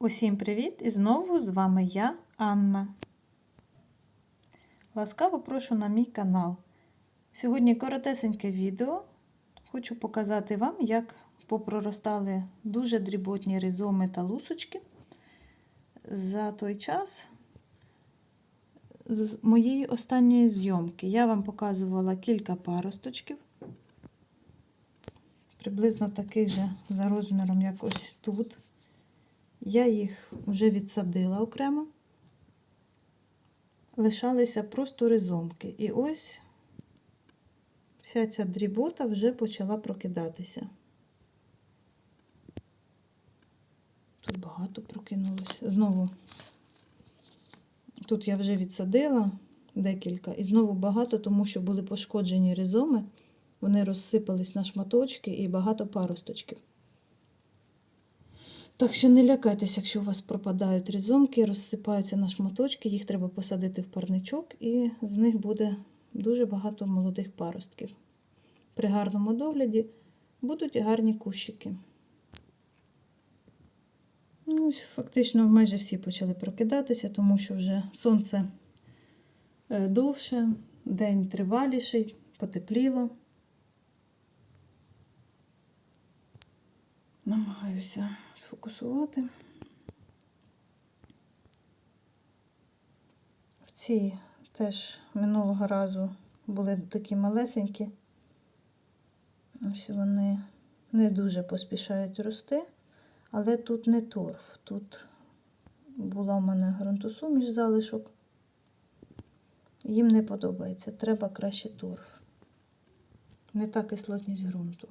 Усім привіт! І знову з вами я, Анна. Ласкаво прошу на мій канал. Сьогодні коротесеньке відео. Хочу показати вам, як попроростали дуже дріботні ризоми та лусочки за той час з моєї останньої зйомки. Я вам показувала кілька паросточків, приблизно таких же за розміром, як ось тут. Я їх вже відсадила окремо, лишалися просто ризомки. І ось вся ця дрібота вже почала прокидатися. Тут багато прокинулося. Знову, тут я вже відсадила декілька, і знову багато, тому що були пошкоджені ризоми, вони розсипались на шматочки і багато паросточків. Так що не лякайтеся, якщо у вас пропадають різомки, розсипаються на шматочки, їх треба посадити в парничок, і з них буде дуже багато молодих паростків. При гарному догляді будуть гарні кущики. Ну, Фактично майже всі почали прокидатися, тому що вже сонце е, довше, день триваліший, потепліло. Намагаюся сфокусувати. В цій теж минулого разу були такі малесенькі. Ось вони не дуже поспішають рости, але тут не торф. Тут була в мене ґрунтосуміш залишок. Їм не подобається. Треба краще торф. Не та кислотність ґрунту.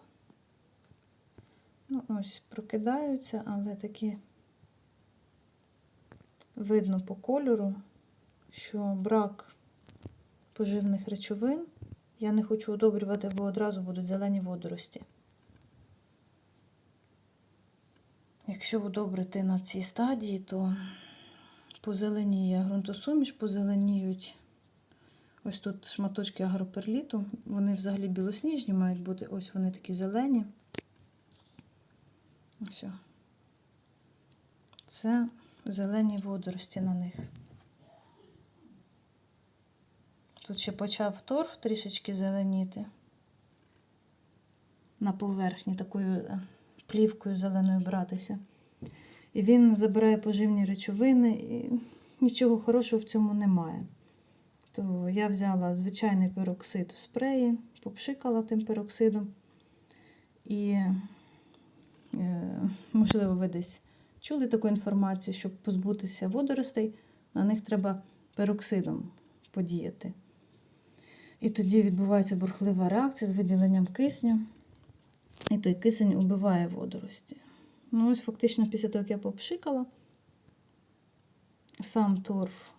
Ну, ось прокидаються, але такі видно по кольору, що брак поживних речовин. Я не хочу одобрювати, бо одразу будуть зелені водорості. Якщо удобрити на цій стадії, то позеленіє ґрунтосуміш, позеленіють ось тут шматочки агроперліту. Вони взагалі білосніжні мають бути, ось вони такі зелені. Ось. Це зелені водорості на них. Тут ще почав торф трішечки зеленіти на поверхні такою е, плівкою зеленою братися. І він забирає поживні речовини, і нічого хорошого в цьому немає. То я взяла звичайний пероксид в спреї, попшикала тим пероксидом і можливо, ви десь чули таку інформацію, щоб позбутися водоростей, на них треба пероксидом подіяти. І тоді відбувається бурхлива реакція з виділенням кисню, і той кисень убиває водорості. Ну, ось фактично, після того, як я попшикала, сам торф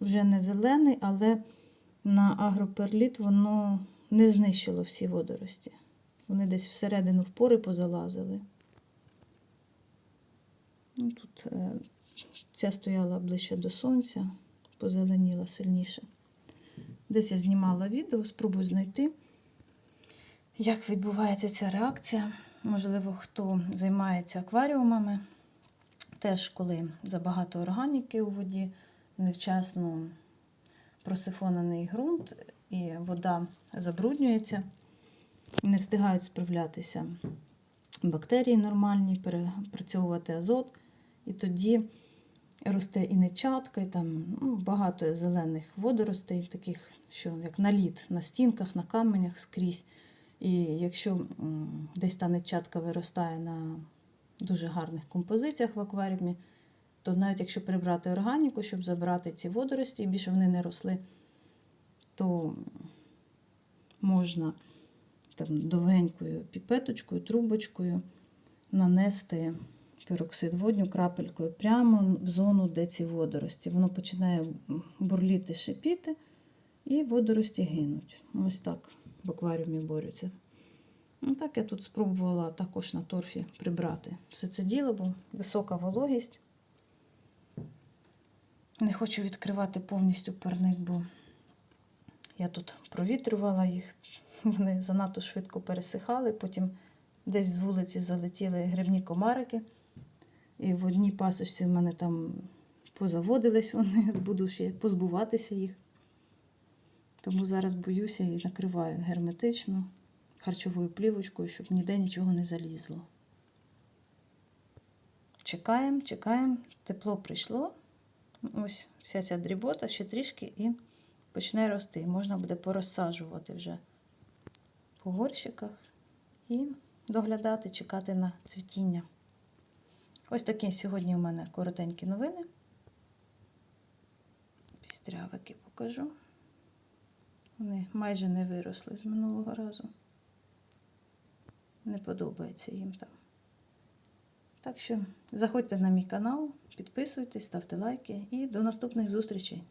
вже не зелений, але на агроперліт воно не знищило всі водорості. Вони десь всередину в пори позалазили. Ну, Тут е, ця стояла ближче до сонця, позеленіла сильніше. Десь я знімала відео, спробую знайти, як відбувається ця реакція. Можливо, хто займається акваріумами, теж коли забагато органіки у воді, невчасно просифонений ґрунт, і вода забруднюється, не встигають справлятися бактерії нормальні, перепрацьовувати азот. І тоді росте і нечатка, і там ну, багато зелених водоростей, таких, що як наліт на стінках, на каменях скрізь. І якщо десь та нечатка виростає на дуже гарних композиціях в акваріумі, то навіть якщо прибрати органіку, щоб забрати ці водорості, і більше вони не росли, то можна там довгенькою піпеточкою, трубочкою нанести пероксид водню крапелькою прямо в зону, де ці водорості. Воно починає бурліти, шипіти, і водорості гинуть. Ось так в акваріумі борються. Ну, Так я тут спробувала також на торфі прибрати все це діло, бо висока вологість. Не хочу відкривати повністю парник, бо я тут провітрювала їх, вони занадто швидко пересихали, потім десь з вулиці залетіли грибні комарики І в одній пасочці в мене там позаводились вони, буду ще позбуватися їх. Тому зараз боюся і накриваю герметично харчовою плівочкою, щоб ніде нічого не залізло. Чекаємо, чекаємо. Тепло прийшло. Ось вся ця дрібота ще трішки і почне рости. Можна буде порозсаджувати вже по горщиках і доглядати, чекати на цвітіння. Ось такі сьогодні у мене коротенькі новини. Пістрявики покажу. Вони майже не виросли з минулого разу. Не подобається їм там. Так що заходьте на мій канал, підписуйтесь, ставте лайки і до наступних зустрічей.